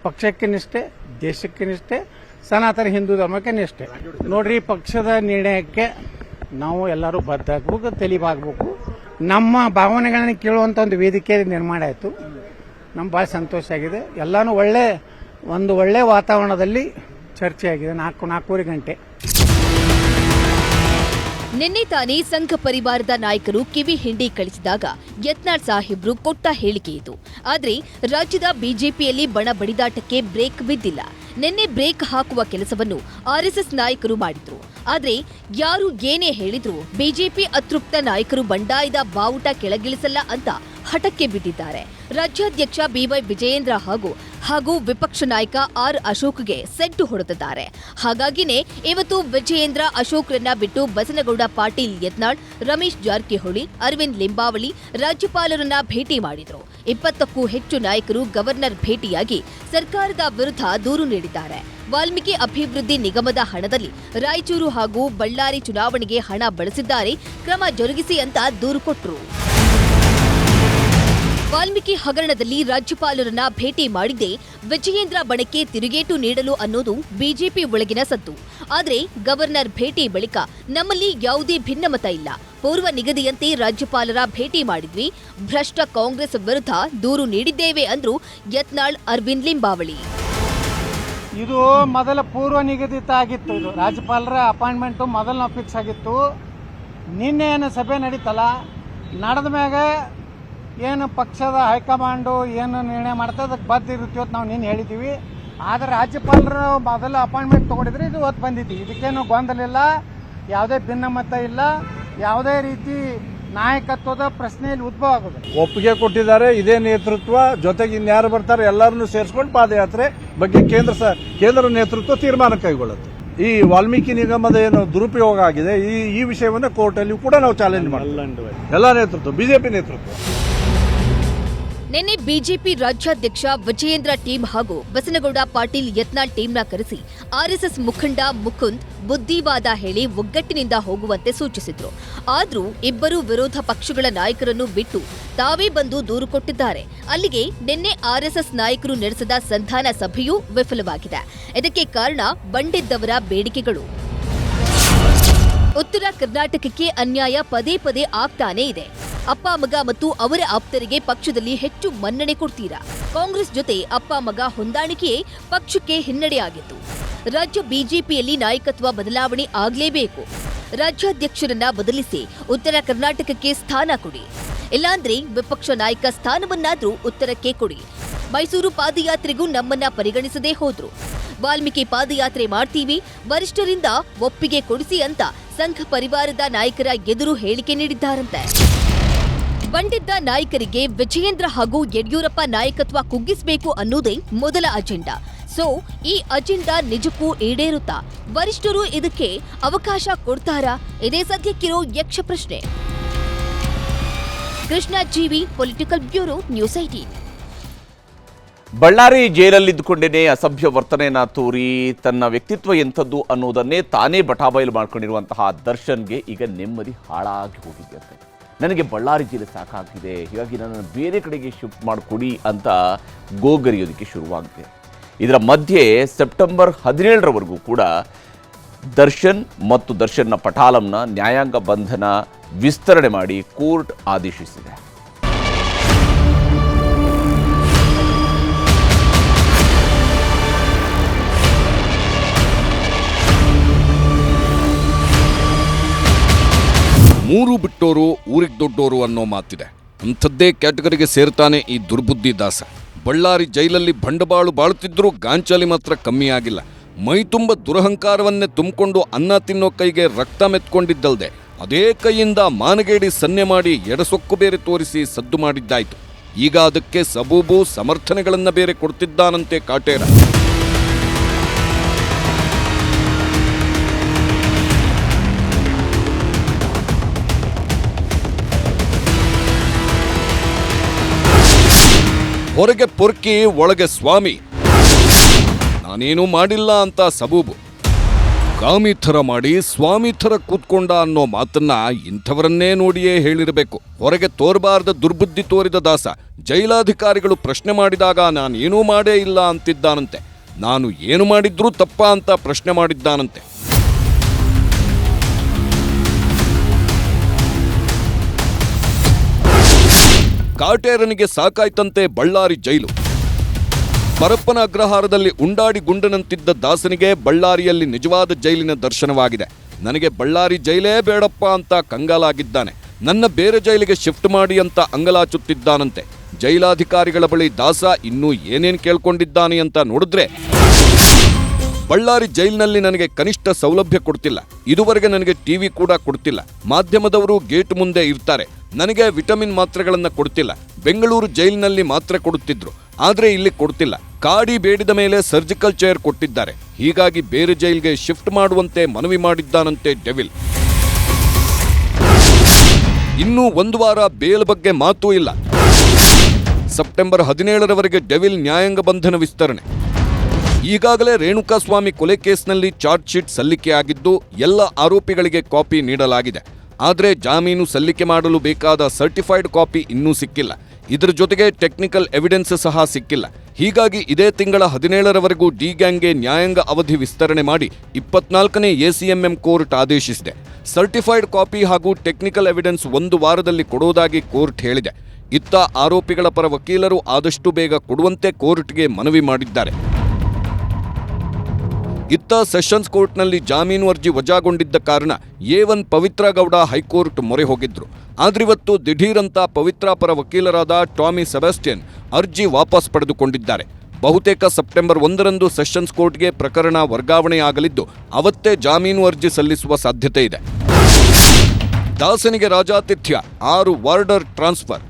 ಪಕ್ಷಕ್ಕೆ ನಿಷ್ಠೆ ದೇಶಕ್ಕೆ ನಿಷ್ಠೆ ಸನಾತನ ಹಿಂದೂ ಧರ್ಮಕ್ಕೆ ನಿಷ್ಠೆ. ನೋಡ್ರಿ ಪಕ್ಷದ ನಿರ್ಣಯಕ್ಕೆ ನಾವು ಎಲ್ಲರೂ ಬದ್ಧ ಆಗ್ಬೇಕು ತಲಿಬಾಗಬೇಕು. ನಮ್ಮ ಭಾವನೆಗಳನ್ನು ಕೇಳುವಂಥ ಒಂದು ವೇದಿಕೆ ನಿರ್ಮಾಣ ಆಯಿತು. ನಮ್ಗೆ ಭಾಳ ಸಂತೋಷ ಆಗಿದೆ. ಎಲ್ಲಾನು ಒಳ್ಳೆ, ಒಂದು ಒಳ್ಳೆ ವಾತಾವರಣದಲ್ಲಿ ಚರ್ಚೆ ಆಗಿದೆ ನಾಲ್ಕು, ನಾಲ್ಕೂವರೆ ಗಂಟೆ. ನಿನ್ನೆ ತಾನೇ ಸಂಘ ಪರಿವಾರದ ನಾಯಕರು ಕಿವಿ ಹಿಂಡಿ ಕಳಿಸಿದಾಗ ಯತ್ನಾಳ್ ಸಾಹೇಬ್ರು ಕೊಟ್ಟ ಹೇಳಿಕೆ ಇದು. ಆದರೆ ರಾಜ್ಯದ ಬಿಜೆಪಿಯಲ್ಲಿ ಬಣ ಬಡಿದಾಟಕ್ಕೆ ಬ್ರೇಕ್ ಬಿದ್ದಿಲ್ಲ. ನಿನ್ನೆ ಬ್ರೇಕ್ ಹಾಕುವ ಕೆಲಸವನ್ನು ಆರ್ಎಸ್ಎಸ್ ನಾಯಕರು ಮಾಡಿದ್ರು. ಆದರೆ ಯಾರು ಏನೇ ಹೇಳಿದ್ರು ಬಿಜೆಪಿ ಅತೃಪ್ತ ನಾಯಕರು ಬಂಡಾಯದ ಬಾವುಟ ಕೆಳಗಿಳಿಸಲ್ಲ ಅಂತ ಹಠಕ್ಕೆ ಬಿದ್ದಿದ್ದಾರೆ. ರಾಜ್ಯಾಧ್ಯಕ್ಷ ಬಿವೈ ವಿಜಯೇಂದ್ರ ಹಾಗೂ ಹಾಗೂ ವಿಪಕ್ಷ ನಾಯಕ ಆರ್ ಅಶೋಕ್ಗೆ ಸೆಡ್ಡು ಹೊಡೆದಿದ್ದಾರೆ. ಹಾಗಾಗಿನೇ ಇವತ್ತು ವಿಜಯೇಂದ್ರ ಅಶೋಕ್ರನ್ನ ಬಿಟ್ಟು ಬಸನಗೌಡ ಪಾಟೀಲ್ ಯತ್ನಾಳ್, ರಮೇಶ್ ಜಾರಕಿಹೊಳಿ, ಅರವಿಂದ್ ಲಿಂಬಾವಳಿ ರಾಜ್ಯಪಾಲರನ್ನ ಭೇಟಿ ಮಾಡಿದರು. ಇಪ್ಪತ್ತಕ್ಕೂ ಹೆಚ್ಚು ನಾಯಕರು ಗವರ್ನರ್ ಭೇಟಿಯಾಗಿ ಸರ್ಕಾರದ ವಿರುದ್ಧ ದೂರು ನೀಡಿದ್ದಾರೆ. ವಾಲ್ಮೀಕಿ ಅಭಿವೃದ್ಧಿ ನಿಗಮದ ಹಣದಲ್ಲಿ ರಾಯಚೂರು ಹಾಗೂ ಬಳ್ಳಾರಿ ಚುನಾವಣೆಗೆ ಹಣ ಬಳಸಿದ್ದಾರೆ. ಕ್ರಮ ಜರುಗಿಸಿ ಅಂತ ದೂರು ಕೊಟ್ಟರು ವಾಲ್ಮೀಕಿ ಹಗರಣದಲ್ಲಿ ರಾಜ್ಯಪಾಲರನ್ನ ಭೇಟಿ ಮಾಡಿದ್ದೇ ವಿಜಯೇಂದ್ರ ಬಣಕ್ಕೆ ತಿರುಗೇಟು ನೀಡಲು ಅನ್ನೋದು ಬಿಜೆಪಿ ಒಳಗಿನ ಸದ್ದು. ಆದರೆ ಗವರ್ನರ್ ಭೇಟಿ ಬಳಿಕ ನಮ್ಮಲ್ಲಿ ಯಾವುದೇ ಭಿನ್ನಮತ ಇಲ್ಲ. ಪೂರ್ವ ನಿಗದಿಯಂತೆ ರಾಜ್ಯಪಾಲರ ಭೇಟಿ ಮಾಡಿದ್ವಿ. ಭ್ರಷ್ಟ ಕಾಂಗ್ರೆಸ್ ವಿರುದ್ಧ ದೂರು ನೀಡಿದ್ದೇವೆ ಅಂದ್ರು ಯತ್ನಾಳ್ ಅರವಿಂದ್ ಲಿಂಬಾವಳಿ. ಇದು ಮೊದಲ ಪೂರ್ವ ನಿಗದಿತ ಆಗಿತ್ತು ಇದು. ರಾಜ್ಯಪಾಲರ ಅಪಾಯಿಂಟ್ಮೆಂಟ್ ಮೊದಲ ಫಿಕ್ಸ್ ಆಗಿತ್ತು. ನಿನ್ನೆ ಏನು ಸಭೆ ನಡೀತಲ್ಲ, ನಡೆದ ಮ್ಯಾಗ ಏನು ಪಕ್ಷದ ಹೈಕಮಾಂಡು ಏನು ನಿರ್ಣಯ ಮಾಡ್ತದೆ ಅದಕ್ಕೆ ಬದ್ಧ ಇರುತ್ತೆ ಇವತ್ತು ನಾವು ನೀನು ಹೇಳಿದ್ದೀವಿ. ಆದರೆ ರಾಜ್ಯಪಾಲರು ಮೊದಲು ಅಪಾಯಿಂಟ್ಮೆಂಟ್ ತೊಗೊಂಡಿದ್ರೆ ಇದು ಹೊತ್ತು ಬಂದಿದ್ದೀವಿ ಇದಕ್ಕೇನು ಗೊಂದಲ ಇಲ್ಲ ಯಾವುದೇ ಭಿನ್ನಮತ ಇಲ್ಲ ಯಾವುದೇ ರೀತಿ ನಾಯಕತ್ವದ ಪ್ರಶ್ನೆಯಲ್ಲಿ ಉದ್ಭವ ಆಗುತ್ತೆ ಒಪ್ಪಿಗೆ ಕೊಟ್ಟಿದ್ದಾರೆ ಇದೇ ನೇತೃತ್ವ ಜೊತೆಗೆ ಇನ್ಯಾರು ಬರ್ತಾರೆ ಎಲ್ಲರನ್ನು ಸೇರಿಸ್ಕೊಂಡು ಪಾದಯಾತ್ರೆ ಬಗ್ಗೆ ಕೇಂದ್ರ ಸ ಕೇಂದ್ರ ನೇತೃತ್ವ ತೀರ್ಮಾನ ಕೈಗೊಳ್ಳುತ್ತೆ. ಈ ವಾಲ್ಮೀಕಿ ನಿಗಮದ ಏನು ದುರುಪಯೋಗ ಆಗಿದೆ ಈ ಈ ವಿಷಯವನ್ನು ಕೋರ್ಟಲ್ಲಿ ಕೂಡ ನಾವು ಚಾಲೆಂಜ್ ಮಾಡ್ತೀವಿ. ಎಲ್ಲ ನೇತೃತ್ವ ಬಿಜೆಪಿ ನೇತೃತ್ವ. ನಿನ್ನೆ ಬಿಜೆಪಿ ರಾಜ್ಯಾಧ್ಯಕ್ಷ ವಿಜಯೇಂದ್ರ ಟೀಮ್ ಹಾಗೂ ಬಸನಗೌಡ ಪಾಟೀಲ್ ಯತ್ನಾಳ್ ಟೀಮ್ನ ಕರೆಸಿ ಆರ್ಎಸ್ಎಸ್ ಮುಖಂಡ ಮುಕುಂದ್ ಬುದ್ಧಿವಾದ ಹೇಳಿ ಒಗ್ಗಟ್ಟಿನಿಂದ ಹೋಗುವಂತೆ ಸೂಚಿಸಿದ್ರು. ಆದರೂ ಇಬ್ಬರು ವಿರೋಧ ಪಕ್ಷಗಳ ನಾಯಕರನ್ನು ಬಿಟ್ಟು ತಾವೇ ಬಂದು ದೂರು ಕೊಟ್ಟಿದ್ದಾರೆ. ಅಲ್ಲಿಗೆ ನಿನ್ನೆ ಆರ್ಎಸ್ಎಸ್ ನಾಯಕರು ನಡೆಸಿದ ಸಂಧಾನ ಸಭೆಯೂ ವಿಫಲವಾಗಿದೆ. ಇದಕ್ಕೆ ಕಾರಣ ಬಂಡಿದ್ದವರ ಬೇಡಿಕೆಗಳು. ಉತ್ತರ ಕರ್ನಾಟಕಕ್ಕೆ ಅನ್ಯಾಯ ಪದೇ ಪದೇ ಆಗ್ತಾನೇ ಇದೆ. ಅಪ್ಪ, ಮಗ ಮತ್ತು ಅವರ ಆಪ್ತರಿಗೆ ಪಕ್ಷದಲ್ಲಿ ಹೆಚ್ಚು ಮನ್ನಣೆ ಕೊಡ್ತೀರಾ? ಕಾಂಗ್ರೆಸ್ ಜೊತೆ ಅಪ್ಪ, ಮಗ ಹೊಂದಾಣಿಕೆಯೇ ಪಕ್ಷಕ್ಕೆ ಹಿನ್ನಡೆಯಾಗಿತ್ತು. ರಾಜ್ಯ ಬಿಜೆಪಿಯಲ್ಲಿ ನಾಯಕತ್ವ ಬದಲಾವಣೆ ಆಗಲೇಬೇಕು. ರಾಜ್ಯಾಧ್ಯಕ್ಷರನ್ನ ಬದಲಿಸಿ ಉತ್ತರ ಕರ್ನಾಟಕಕ್ಕೆ ಸ್ಥಾನ ಕೊಡಿ. ಇಲ್ಲಾಂದ್ರೆ ವಿಪಕ್ಷ ನಾಯಕ ಸ್ಥಾನವನ್ನಾದ್ರೂ ಉತ್ತರಕ್ಕೆ ಕೊಡಿ. ಮೈಸೂರು ಪಾದಯಾತ್ರೆಗೂ ನಮ್ಮನ್ನ ಪರಿಗಣಿಸದೇ ಹೋದ್ರು. ವಾಲ್ಮೀಕಿ ಪಾದಯಾತ್ರೆ ಮಾಡ್ತೀವಿ, ವರಿಷ್ಠರಿಂದ ಒಪ್ಪಿಗೆ ಕೊಡಿಸಿ ಅಂತ ಸಂಘ ಪರಿವಾರದ ನಾಯಕರ ಎದುರು ಹೇಳಿಕೆ ನೀಡಿದ್ದಾರಂತೆ. ಬಂಡಿದ್ದ ನಾಯಕರಿಗೆ ವಿಜಯೇಂದ್ರ ಹಾಗೂ ಯಡಿಯೂರಪ್ಪ ನಾಯಕತ್ವ ಕುಗ್ಗಿಸಬೇಕು ಅನ್ನೋದೇ ಮೊದಲ ಅಜೆಂಡಾ. ಸೊ, ಈ ಅಜೆಂಡಾ ನಿಜಕ್ಕೂ ಈಡೇರುತ್ತಾ? ವರಿಷ್ಠರು ಇದಕ್ಕೆ ಅವಕಾಶ ಕೊಡ್ತಾರಾ? ಇದೇ ಸದ್ಯಕ್ಕಿರೋ ಯಕ್ಷ ಪ್ರಶ್ನೆ. Krishna Jeevi political bureau news eighteen Ballari ಜೈಲಲ್ಲಿದ್ದುಕೊಂಡೇನೆ ಅಸಭ್ಯ ವರ್ತನೆಯನ್ನು ತೋರಿ ತನ್ನ ವ್ಯಕ್ತಿತ್ವ ಎಂಥದ್ದು ಅನ್ನೋದನ್ನೇ ತಾನೇ ಬಟಾಬಾಯಲು ಮಾಡ್ಕೊಂಡಿರುವಂತಹ ದರ್ಶನ್ಗೆ ಈಗ ನೆಮ್ಮದಿ ಹಾಳಾಗಿ ಹೋಗಿದೆಯಂತೆ ನನಗೆ ಬಳ್ಳಾರಿ ಜೈಲು ಸಾಕಾಗಿದೆ ಹೀಗಾಗಿ ನನ್ನನ್ನು ಬೇರೆ ಕಡೆಗೆ ಶಿಫ್ಟ್ ಮಾಡಿಕೊಡಿ ಅಂತ ಗೋಗರಿಯೋದಕ್ಕೆ ಶುರುವಾಗಿದೆ. ಇದರ ಮಧ್ಯೆ ಸೆಪ್ಟೆಂಬರ್ ಹದಿನೇಳರವರೆಗೂ ಕೂಡ ದರ್ಶನ್ ಮತ್ತು ದರ್ಶನ್ನ ಪಟಾಲಂನ ನ್ಯಾಯಾಂಗ ಬಂಧನ ವಿಸ್ತರಣೆ ಮಾಡಿ ಕೋರ್ಟ್ ಆದೇಶಿಸಿದೆ. ಮೂರು ಬಿಟ್ಟೋರು, ಊರಿಗೆ ದೊಡ್ಡೋರು ಅನ್ನೋ ಮಾತಿದೆ. ಅಂಥದ್ದೇ ಕ್ಯಾಟಗರಿಗೆ ಸೇರ್ತಾನೆ ಈ ದುರ್ಬುದ್ಧಿ ದಾಸ. ಬಳ್ಳಾರಿ ಜೈಲಲ್ಲಿ ಬಂಡವಾಳು ಬಾಳುತ್ತಿದ್ದರೂ ಗಾಂಚಾಲಿ ಮಾತ್ರ ಕಮ್ಮಿ ಆಗಿಲ್ಲ. ಮೈ ತುಂಬ ದುರಹಂಕಾರವನ್ನೇ ತುಂಬಿಕೊಂಡು ಅನ್ನ ತಿನ್ನೋ ಕೈಗೆ ರಕ್ತ ಮೆತ್ಕೊಂಡಿದ್ದಲ್ದೆ, ಅದೇ ಕೈಯಿಂದ ಮಾನಗೇಡಿ ಸನ್ನೆ ಮಾಡಿ ಎಡಸೊಕ್ಕು ಬೇರೆ ತೋರಿಸಿ ಸದ್ದು ಮಾಡಿದ್ದಾಯಿತು. ಈಗ ಅದಕ್ಕೆ ಸಬೂಬು ಸಮರ್ಥನೆಗಳನ್ನು ಬೇರೆ ಕೊಡ್ತಿದ್ದಾನಂತೆ ಕಾಟೇರ. ಹೊರಗೆ ಪೊರ್ಕಿ, ಒಳಗೆ ಸ್ವಾಮಿ. ನಾನೇನು ಮಾಡಿಲ್ಲ ಅಂತ ಸಬೂಬು. ಕಾಮಿ ಥರ ಮಾಡಿ ಸ್ವಾಮಿ ಥರ ಕೂತ್ಕೊಂಡ ಅನ್ನೋ ಮಾತನ್ನ ಇಂಥವರನ್ನೇ ನೋಡಿಯೇ ಹೇಳಿರಬೇಕು. ಹೊರಗೆ ತೋರಬಾರದ ದುರ್ಬುದ್ಧಿ ತೋರಿದ ದಾಸ, ಜೈಲಾಧಿಕಾರಿಗಳು ಪ್ರಶ್ನೆ ಮಾಡಿದಾಗ ನಾನೇನೂ ಮಾಡೇ ಇಲ್ಲ ಅಂತಿದ್ದಾನಂತೆ. ನಾನು ಏನು ಮಾಡಿದ್ರೂ ತಪ್ಪ ಅಂತ ಪ್ರಶ್ನೆ ಮಾಡಿದ್ದಾನಂತೆ. ಕಾಟೇರನಿಗೆ ಸಾಕಾಯ್ತಂತೆ ಬಳ್ಳಾರಿ ಜೈಲು. ಪರಪ್ಪನ ಅಗ್ರಹಾರದಲ್ಲಿ ಉಂಡಾಡಿ ಗುಂಡನಂತಿದ್ದ ದಾಸನಿಗೆ ಬಳ್ಳಾರಿಯಲ್ಲಿ ನಿಜವಾದ ಜೈಲಿನ ದರ್ಶನವಾಗಿದೆ. ನನಗೆ ಬಳ್ಳಾರಿ ಜೈಲೇ ಬೇಡಪ್ಪ ಅಂತ ಕಂಗಾಲಾಗಿದ್ದಾನೆ. ನನ್ನ ಬೇರೆ ಜೈಲಿಗೆ ಶಿಫ್ಟ್ ಮಾಡಿ ಅಂತ ಅಂಗಲಾಚುತ್ತಿದ್ದಾನಂತೆ. ಜೈಲಾಧಿಕಾರಿಗಳ ಬಳಿ ದಾಸ ಇನ್ನೂ ಏನೇನು ಕೇಳ್ಕೊಂಡಿದ್ದಾನೆ ಅಂತ ನೋಡಿದ್ರೆ, ಬಳ್ಳಾರಿ ಜೈಲಿನಲ್ಲಿ ನನಗೆ ಕನಿಷ್ಠ ಸೌಲಭ್ಯ ಕೊಡ್ತಿಲ್ಲ. ಇದುವರೆಗೆ ನನಗೆ ಟಿವಿ ಕೂಡ ಕೊಡ್ತಿಲ್ಲ. ಮಾಧ್ಯಮದವರು ಗೇಟ್ ಮುಂದೆ ಇರ್ತಾರೆ. ನನಗೆ ವಿಟಮಿನ್ ಮಾತ್ರೆಗಳನ್ನು ಕೊಡ್ತಿಲ್ಲ. ಬೆಂಗಳೂರು ಜೈಲಿನಲ್ಲಿ ಮಾತ್ರೆ ಕೊಡುತ್ತಿದ್ರು. ಆದರೆ ಇಲ್ಲಿ ಕೊಡ್ತಿಲ್ಲ. ಕಾಡಿ ಬೇಡಿದ ಮೇಲೆ ಸರ್ಜಿಕಲ್ ಚೇರ್ ಕೊಟ್ಟಿದ್ದಾರೆ. ಹೀಗಾಗಿ ಬೇರೆ ಜೈಲ್ಗೆ ಶಿಫ್ಟ್ ಮಾಡುವಂತೆ ಮನವಿ ಮಾಡಿದ್ದಾನಂತೆ ಡೆವಿಲ್. ಇನ್ನೂ ಒಂದು ವಾರ ಬೇಲ್ ಬಗ್ಗೆ ಮಾತೂ ಇಲ್ಲ. ಸೆಪ್ಟೆಂಬರ್ ಹದಿನೇಳರವರೆಗೆ ಡೆವಿಲ್ ನ್ಯಾಯಾಂಗ ಬಂಧನ ವಿಸ್ತರಣೆ. ಈಗಾಗಲೇ ರೇಣುಕಾಸ್ವಾಮಿ ಕೊಲೆ ಕೇಸ್ನಲ್ಲಿ ಚಾರ್ಜ್ ಶೀಟ್ ಸಲ್ಲಿಕೆಯಾಗಿದ್ದು ಎಲ್ಲ ಆರೋಪಿಗಳಿಗೆ ಕಾಪಿ ನೀಡಲಾಗಿದೆ. ಆದರೆ ಜಾಮೀನು ಸಲ್ಲಿಕೆ ಮಾಡಲು ಬೇಕಾದ ಸರ್ಟಿಫೈಡ್ ಕಾಪಿ ಇನ್ನೂ ಸಿಕ್ಕಿಲ್ಲ. ಇದರ ಜೊತೆಗೆ ಟೆಕ್ನಿಕಲ್ ಎವಿಡೆನ್ಸ್ ಸಹ ಸಿಕ್ಕಿಲ್ಲ. ಹೀಗಾಗಿ ಇದೇ ತಿಂಗಳ ಹದಿನೇಳರವರೆಗೂ ಡಿ ಗ್ಯಾಂಗ್ಗೆ ನ್ಯಾಯಾಂಗ ಅವಧಿ ವಿಸ್ತರಣೆ ಮಾಡಿ ಇಪ್ಪತ್ನಾಲ್ಕನೇ ಎಸಿಎಂಎಂ ಕೋರ್ಟ್ ಆದೇಶಿಸಿದೆ. ಸರ್ಟಿಫೈಡ್ ಕಾಪಿ ಹಾಗೂ ಟೆಕ್ನಿಕಲ್ ಎವಿಡೆನ್ಸ್ ಒಂದು ವಾರದಲ್ಲಿ ಕೊಡುವುದಾಗಿ ಕೋರ್ಟ್ ಹೇಳಿದೆ. ಇತ್ತ ಆರೋಪಿಗಳ ಪರ ವಕೀಲರು ಆದಷ್ಟು ಬೇಗ ಕೊಡುವಂತೆ ಕೋರ್ಟ್ಗೆ ಮನವಿ ಮಾಡಿದ್ದಾರೆ. ಇತ್ತ ಸೆಷನ್ಸ್ ಕೋರ್ಟ್ನಲ್ಲಿ ಜಾಮೀನು ಅರ್ಜಿ ವಜಾಗೊಂಡಿದ್ದ ಕಾರಣ A one Pavithra Gowda high court ಮೊರೆ ಹೋಗಿದ್ರು. ಆದ್ರಿವತ್ತು ದಿಢೀರಂತ ಪವಿತ್ರ ಪರ ವಕೀಲರಾದ ಟಾಮಿ ಸೆಬಾಸ್ಟಿಯನ್ ಅರ್ಜಿ ವಾಪಸ್ ಪಡೆದುಕೊಂಡಿದ್ದಾರೆ. ಬಹುತೇಕ ಸೆಪ್ಟೆಂಬರ್ ಒಂದರಂದು ಸೆಷನ್ಸ್ ಕೋರ್ಟ್ಗೆ ಪ್ರಕರಣ ವರ್ಗಾವಣೆಯಾಗಲಿದ್ದು, ಅವತ್ತೇ ಜಾಮೀನು ಅರ್ಜಿ ಸಲ್ಲಿಸುವ ಸಾಧ್ಯತೆ ಇದೆ. ದಾಸನಿಗೆ ರಾಜಾತಿಥ್ಯ, ಆರು ವಾರ್ಡರ್ ಟ್ರಾನ್ಸ್ಫರ್.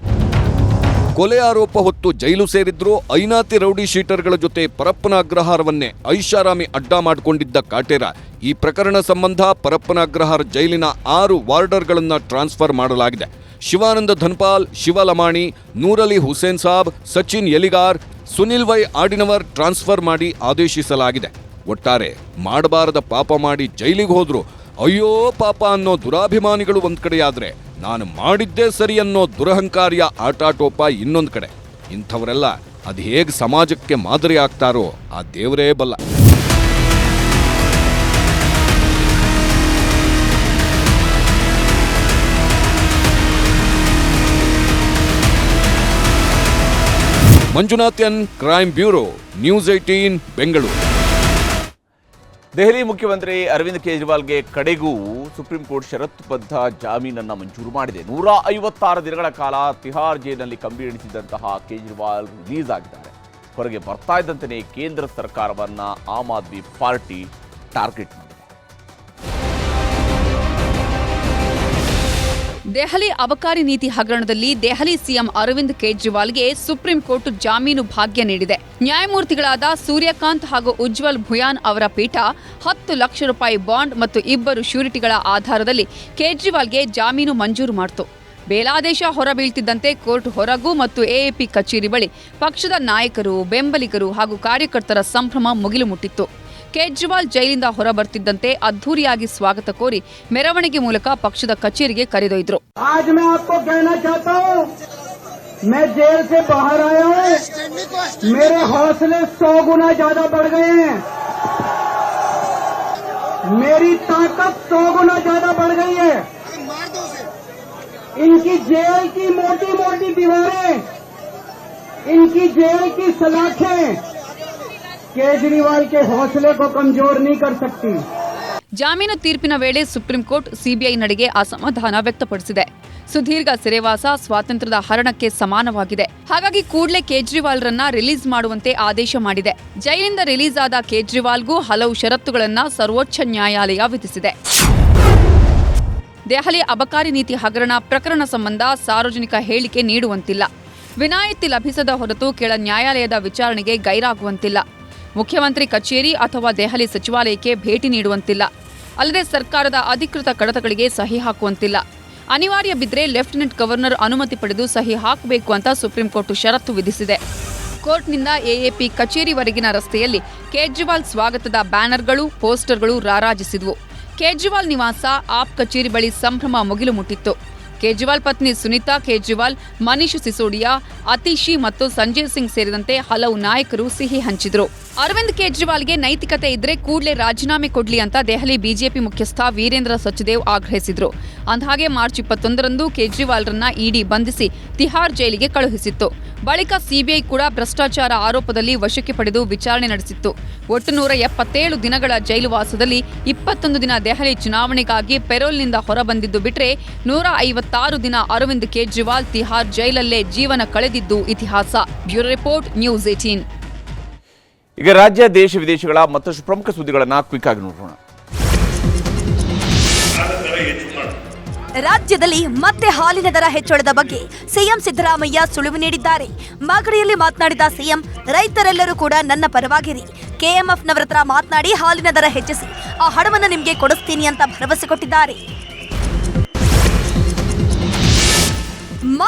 ಕೊಲೆ ಆರೋಪ ಹೊತ್ತು ಜೈಲು ಸೇರಿದ್ರು ಐನಾತಿ ರೌಡಿ ಶೀಟರ್ಗಳ ಜೊತೆ ಪರಪ್ಪನ ಅಗ್ರಹಾರವನ್ನೇ ಐಷಾರಾಮಿ ಅಡ್ಡ ಮಾಡಿಕೊಂಡಿದ್ದ ಕಾಟೇರ. ಈ ಪ್ರಕರಣ ಸಂಬಂಧ ಪರಪ್ಪನ ಅಗ್ರಹಾರ ಜೈಲಿನ ಆರು ವಾರ್ಡರ್ಗಳನ್ನು ಟ್ರಾನ್ಸ್ಫರ್ ಮಾಡಲಾಗಿದೆ. ಶಿವಾನಂದ ಧನ್ಪಾಲ್ ಶಿವಲಮಾಣಿ ನೂರಲಿ ಹುಸೇನ್ ಸಾಬ್, ಸಚಿನ್ ಎಲಿಗಾರ್ ಸುನಿಲ್ ವೈ ಆಡಿನವರ್ ಟ್ರಾನ್ಸ್ಫರ್ ಮಾಡಿ ಆದೇಶಿಸಲಾಗಿದೆ. ಒಟ್ಟಾರೆ ಮಾಡಬಾರದ ಪಾಪ ಮಾಡಿ ಜೈಲಿಗೆ ಹೋದ್ರು. ಅಯ್ಯೋ ಪಾಪ ಅನ್ನೋ ದುರಾಭಿಮಾನಿಗಳು ಒಂದ್ ಕಡೆಯಾದ್ರೆ ನಾನು ಮಾಡಿದ್ದೇ ಸರಿ ಅನ್ನೋ ದುರಹಂಕಾರಿಯ ಆಟಾಟೋಪ ಇನ್ನೊಂದು ಕಡೆ. ಇಂಥವರೆಲ್ಲ ಅದು ಹೇಗೆ ಸಮಾಜಕ್ಕೆ ಮಾದರಿ ಆಗ್ತಾರೋ ಆ ದೇವರೇ ಬಲ್ಲ. Manjunath N crime bureau, news eighteen Bengaluru. Delhi ಮುಖ್ಯಮಂತ್ರಿ ಅರವಿಂದ್ ಕೇಜ್ರಿವಾಲ್ಗೆ ಕಡೆಗೂ ಸುಪ್ರೀಂ ಕೋರ್ಟ್ ಷರತ್ತುಬದ್ಧ ಜಾಮೀನನ್ನ ಮಂಜೂರು ಮಾಡಿದೆ. ನೂರ ಐವತ್ತಾರು ದಿನಗಳ ಕಾಲ ತಿಹಾರ್ ಜೈಲಿನಲ್ಲಿ ಕಂಬಿ ಎಣಿಸಿದ್ದಂತಹ ಕೇಜ್ರಿವಾಲ್ ರಿಲೀಸ್ ಆಗಿದ್ದಾರೆ ಹೊರಗೆ ಬರ್ತಾ ಇದ್ದಂತೆಯೇ ಕೇಂದ್ರ ಸರ್ಕಾರವನ್ನ ಆಮ್ ಆದ್ಮಿ ಪಾರ್ಟಿ ಟಾರ್ಗೆಟ್ ಮಾಡಿದೆ. ದೆಹಲಿ ಅಬಕಾರಿ ನೀತಿ ಹಗರಣದಲ್ಲಿ ದೆಹಲಿ ಸಿಎಂ ಅರವಿಂದ್ ಕೇಜ್ರಿವಾಲ್ಗೆ ಸುಪ್ರೀಂ ಕೋರ್ಟ್ ಜಾಮೀನು ಭಾಗ್ಯ ನೀಡಿದೆ. ನ್ಯಾಯಮೂರ್ತಿಗಳಾದ ಸೂರ್ಯಕಾಂತ್ ಹಾಗೂ ಉಜ್ವಲ್ ಭುಯಾನ್ ಅವರ ಪೀಠ ಹತ್ತು ಲಕ್ಷ ರೂಪಾಯಿ ಬಾಂಡ್ ಮತ್ತು ಇಬ್ಬರು ಶ್ಯೂರಿಟಿಗಳ ಆಧಾರದಲ್ಲಿ ಕೇಜ್ರಿವಾಲ್ಗೆ ಜಾಮೀನು ಮಂಜೂರು ಮಾಡಿತು. ಬೇಲಾದೇಶ ಹೊರಬೀಳ್ತಿದ್ದಂತೆ ಕೋರ್ಟ್ ಹೊರಗೂ ಮತ್ತು ಎಎಪಿ ಕಚೇರಿ ಬಳಿ ಪಕ್ಷದ ನಾಯಕರು, ಬೆಂಬಲಿಗರು ಹಾಗೂ ಕಾರ್ಯಕರ್ತರ ಸಂಭ್ರಮ ಮುಗಿಲು ಮುಟ್ಟಿತ್ತು. ಕೇಜ್ರಿವಾಲ್ ಜೈಲಿಂದ ಹೊರಬರ್ತಿದ್ದಂತೆ ಅದ್ಧೂರಿಯಾಗಿ ಸ್ವಾಗತ ಕೋರಿ ಮೆರವಣಿಗೆ ಮೂಲಕ ಪಕ್ಷದ ಕಚೇರಿಗೆ ಕರೆದೊಯ್ದರು आज मैं आपको कहना चाहता हूँ मैं जेल से बाहर आया हूँ मेरे हौसले सौ गुना ज्यादा बढ़ गए हैं मेरी ताकत सौ गुना ज्यादा बढ़ गई है इनकी जेल की मोटी मोटी दीवारें इनकी जेल की सलाखें ಕೇಜ್ರಿವಾಲ್ ಕೆ ಹೌಸಲೆ ಕೋ ನೀ ಕರ್ ಸಕ್ತಿ. ಜಾಮೀನು ತೀರ್ಪಿನ ವೇಳೆ ಸುಪ್ರೀಂ ಕೋರ್ಟ್ ಸಿಬಿಐ ನಡೆಗೆ ಅಸಮಾಧಾನ ವ್ಯಕ್ತಪಡಿಸಿದೆ. ಸುದೀರ್ಘ ಸೆರೆವಾಸ ಸ್ವಾತಂತ್ರ್ಯದ ಹರಣಕ್ಕೆ ಸಮಾನವಾಗಿದೆ. ಹಾಗಾಗಿ ಕೂಡಲೇ ಕೇಜ್ರಿವಾಲ್ ರನ್ನ ರಿಲೀಸ್ ಮಾಡುವಂತೆ ಆದೇಶ ಮಾಡಿದೆ. ಜೈಲಿಂದ ರಿಲೀಸ್ ಆದ ಕೇಜ್ರಿವಾಲ್ಗೂ ಹಲವು ಷರತ್ತುಗಳನ್ನು ಸರ್ವೋಚ್ಚ ನ್ಯಾಯಾಲಯ ವಿಧಿಸಿದೆ. ದೆಹಲಿ ಅಬಕಾರಿ ನೀತಿ ಹಗರಣ ಪ್ರಕರಣ ಸಂಬಂಧ ಸಾರ್ವಜನಿಕ ಹೇಳಿಕೆ ನೀಡುವಂತಿಲ್ಲ. ವಿನಾಯಿತಿ ಲಭಿಸದ ಹೊರತು ಕೆಳ ನ್ಯಾಯಾಲಯದ ವಿಚಾರಣೆಗೆ ಗೈರಾಗುವಂತಿಲ್ಲ. ಮುಖ್ಯಮಂತ್ರಿ ಕಚೇರಿ ಅಥವಾ ದೆಹಲಿ ಸಚಿವಾಲಯಕ್ಕೆ ಭೇಟಿ ನೀಡುವಂತಿಲ್ಲ. ಅಲ್ಲದೆ ಸರ್ಕಾರದ ಅಧಿಕೃತ ಕಡತಗಳಿಗೆ ಸಹಿ ಹಾಕುವಂತಿಲ್ಲ. ಅನಿವಾರ್ಯ ಬಿದ್ದರೆ ಲೆಫ್ಟಿನೆಂಟ್ ಗವರ್ನರ್ ಅನುಮತಿ ಪಡೆದು ಸಹಿ ಹಾಕಬೇಕು ಅಂತ ಸುಪ್ರೀಂ ಕೋರ್ಟ್ ಷರತ್ತು ವಿಧಿಸಿದೆ. ಕೋರ್ಟ್ನಿಂದ ಎಎಪಿ ಕಚೇರಿವರೆಗಿನ ರಸ್ತೆಯಲ್ಲಿ ಕೇಜ್ರಿವಾಲ್ ಸ್ವಾಗತದ ಬ್ಯಾನರ್ಗಳು, ಪೋಸ್ಟರ್ಗಳು ರಾರಾಜಿಸಿದ್ವು. ಕೇಜ್ರಿವಾಲ್ ನಿವಾಸ, ಆಪ್ ಕಚೇರಿ ಬಳಿ ಸಂಭ್ರಮ ಮುಗಿಲು ಮುಟ್ಟಿತ್ತು. ಕೇಜ್ರಿವಾಲ್ ಪತ್ನಿ ಸುನೀತಾ, ಕೇಜ್ರಿವಾಲ್ ಮನೀಶ್ ಸಿಸೋಡಿಯಾ, ಅತಿಶಿ ಮತ್ತು ಸಂಜಯ್ ಸಿಂಗ್ ಸೇರಿದಂತೆ ಹಲವು ನಾಯಕರು ಸಿಹಿ ಹಂಚಿದ್ರು. ಅರವಿಂದ್ ಕೇಜ್ರಿವಾಲ್ಗೆ ನೈತಿಕತೆ ಇದ್ರೆ ಕೂಡಲೇ ರಾಜೀನಾಮೆ ಕೊಡ್ಲಿ ಅಂತ ದೆಹಲಿ ಬಿಜೆಪಿ ಮುಖ್ಯಸ್ಥ ವೀರೇಂದ್ರ ಸಚ್ದೇವ್ ಆಗ್ರಹಿಸಿದ್ರು. ಅಂದಹಾಗೆ ಮಾರ್ಚ್ ಇಪ್ಪತ್ತೊಂದರಂದು ಕೇಜ್ರಿವಾಲ್ರನ್ನ ಇಡಿ ಬಂಧಿಸಿ ತಿಹಾರ್ ಜೈಲಿಗೆ ಕಳುಹಿಸಿತ್ತು. ಬಳಿಕ ಸಿಬಿಐ ಕೂಡ ಭ್ರಷ್ಟಾಚಾರ ಆರೋಪದಲ್ಲಿ ವಶಕ್ಕೆ ಪಡೆದು ವಿಚಾರಣೆ ನಡೆಸಿತ್ತು. ಒಟ್ಟು ನೂರ ಎಪ್ಪತ್ತೇಳು ದಿನಗಳ ಜೈಲುವಾಸದಲ್ಲಿ ಇಪ್ಪತ್ತೊಂದು ದಿನ ದೆಹಲಿ ಚುನಾವಣೆಗಾಗಿ ಪೆರೋಲ್ನಿಂದ ಹೊರಬಂದಿದ್ದು ಬಿಟ್ರೆ ನೂರ ಐವತ್ತಾರು ದಿನ ಅರವಿಂದ್ ಕೇಜ್ರಿವಾಲ್ ತಿಹಾರ್ ಜೈಲಲ್ಲೇ ಜೀವನ ಕಳೆದಿದ್ದು ಇತಿಹಾಸ. ಬ್ಯೂರೋ ರಿಪೋರ್ಟ್ ನ್ಯೂಸ್ ಏಟೀನ್ ಈಗ ರಾಜ್ಯ ದೇಶ ವಿದೇಶಗಳ ಮತ್ತಷ್ಟು ಪ್ರಮುಖ ಸುದ್ದಿಗಳನ್ನು ಕ್ವಿಕ್ ಆಗಿ ನೋಡೋಣ. ರಾಜ್ಯದಲ್ಲಿ ಮತ್ತೆ ಹಾಲಿನ ದರ ಹೆಚ್ಚಳದ ಬಗ್ಗೆ ಸಿಎಂ ಸಿದ್ದರಾಮಯ್ಯ ಸುಳಿವು ನೀಡಿದ್ದಾರೆ. ಮಾಗಡಿಯಲ್ಲಿ ಮಾತನಾಡಿದ ಸಿಎಂ ರೈತರೆಲ್ಲರೂ ಕೂಡ ನನ್ನ ಪರವಾಗಿರಿ. ಕೆಎಂಎಫ್ನವರ ಹತ್ರ ಮಾತನಾಡಿ ಹಾಲಿನ ದರ ಹೆಚ್ಚಿಸಿ. ಆ ಹಣವನ್ನು ನಿಮಗೆ ಕೊಡಿಸ್ತೀನಿ ಅಂತ ಭರವಸೆ ಕೊಟ್ಟಿದ್ದಾರೆ.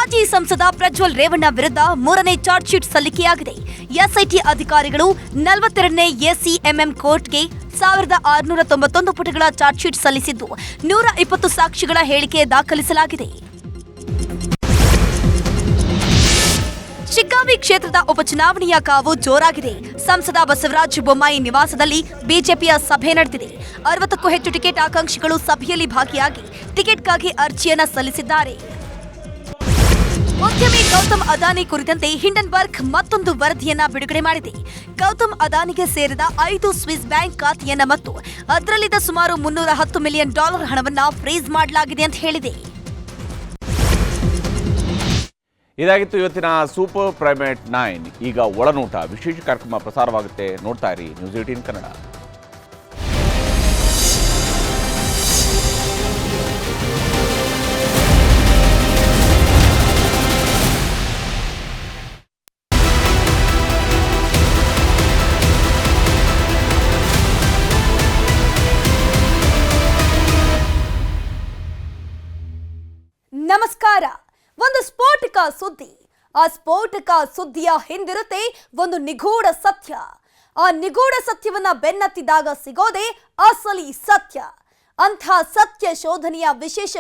ಮಾಜಿ ಸಂಸದ ಪ್ರಜ್ವಲ್ ರೇವಣ್ಣ ವಿರುದ್ಧ ಮೂರನೇ ಚಾರ್ಜ್ ಶೀಟ್ ಸಲ್ಲಿಕೆಯಾಗಿದೆ. ಎಸ್ಐಟಿ ಅಧಿಕಾರಿಗಳು ನಲವತ್ತೆರಡನೇ ಎಸಿಎಂಎಂ ಕೋರ್ಟ್ಗೆ ಸಾವಿರದ ಆರುನೂರ ತೊಂಬತ್ತೊಂದು ಪುಟಗಳ ಚಾರ್ಜ್ ಶೀಟ್ ಸಲ್ಲಿಸಿದ್ದು, ನೂರ ಇಪ್ಪತ್ತು ಸಾಕ್ಷಿಗಳ ಹೇಳಿಕೆ ದಾಖಲಿಸಲಾಗಿದೆ. ಶಿಗ್ಗಾವಿ ಕ್ಷೇತ್ರದ ಉಪಚುನಾವಣೆಯ ಕಾವು ಜೋರಾಗಿದೆ. ಸಂಸದ ಬಸವರಾಜ ಬೊಮ್ಮಾಯಿ ನಿವಾಸದಲ್ಲಿ ಬಿಜೆಪಿಯ ಸಭೆ ನಡೆದಿದೆ. ಅರವತ್ತಕ್ಕೂ ಹೆಚ್ಚು ಟಿಕೆಟ್ ಆಕಾಂಕ್ಷಿಗಳು ಸಭೆಯಲ್ಲಿ ಭಾಗಿಯಾಗಿ ಟಿಕೆಟ್ಗಾಗಿ ಅರ್ಜಿಯನ್ನ ಸಲ್ಲಿಸಿದ್ದಾರೆ. ಉದ್ಯಮಿ ಗೌತಮ್ ಅದಾನಿ ಕುರಿತಂತೆ ಹಿಂಡನ್ಬರ್ಗ್ ಮತ್ತೊಂದು ವರದಿಯನ್ನ ಬಿಡುಗಡೆ ಮಾಡಿದೆ. ಗೌತಮ್ ಅದಾನಿಗೆ ಸೇರಿದ ಐದು ಸ್ವಿಸ್ ಬ್ಯಾಂಕ್ ಖಾತೆಯನ್ನ ಮತ್ತು ಅದರಲ್ಲಿದ್ದ ಸುಮಾರು ಮುನ್ನೂರ ಹತ್ತು ಮಿಲಿಯನ್ ಡಾಲರ್ ಹಣವನ್ನ ಫ್ರೀಜ್ ಮಾಡಲಾಗಿದೆ ಅಂತ ಹೇಳಿದೆ. ಇದಾಗಿತ್ತು ಇವತ್ತಿನ ಸೂಪರ್ ಪ್ರೈಮೇಟ್ ನೈನ್. ಈಗ ಒಳನೋಟ. ವಿಶೇಷ ಕಾರ್ಯಕ್ರಮ ಪ್ರಸಾರವಾಗುತ್ತೆ. ನೋಡ್ತಾ ಇರಿ. News eighteen Kannada. ನಮಸ್ಕಾರ. ಒಂದು ಸ್ಫೋಟಕ ಸುದ್ದಿ. ಆ ಸ್ಫೋಟಕ ಸುದ್ದಿಯ ಹಿಂದಿರುತ್ತೆ ಒಂದು ನಿಗೂಢ ಸತ್ಯ. ಆ ನಿಗೂಢ ಸತ್ಯವನ್ನ ಬೆನ್ನತ್ತಿದಾಗ ಸಿಗೋದೇ ಅಸಲಿ ಸತ್ಯ. ಅಂಥ ಸತ್ಯ ಶೋಧನೆಯ ವಿಶೇಷ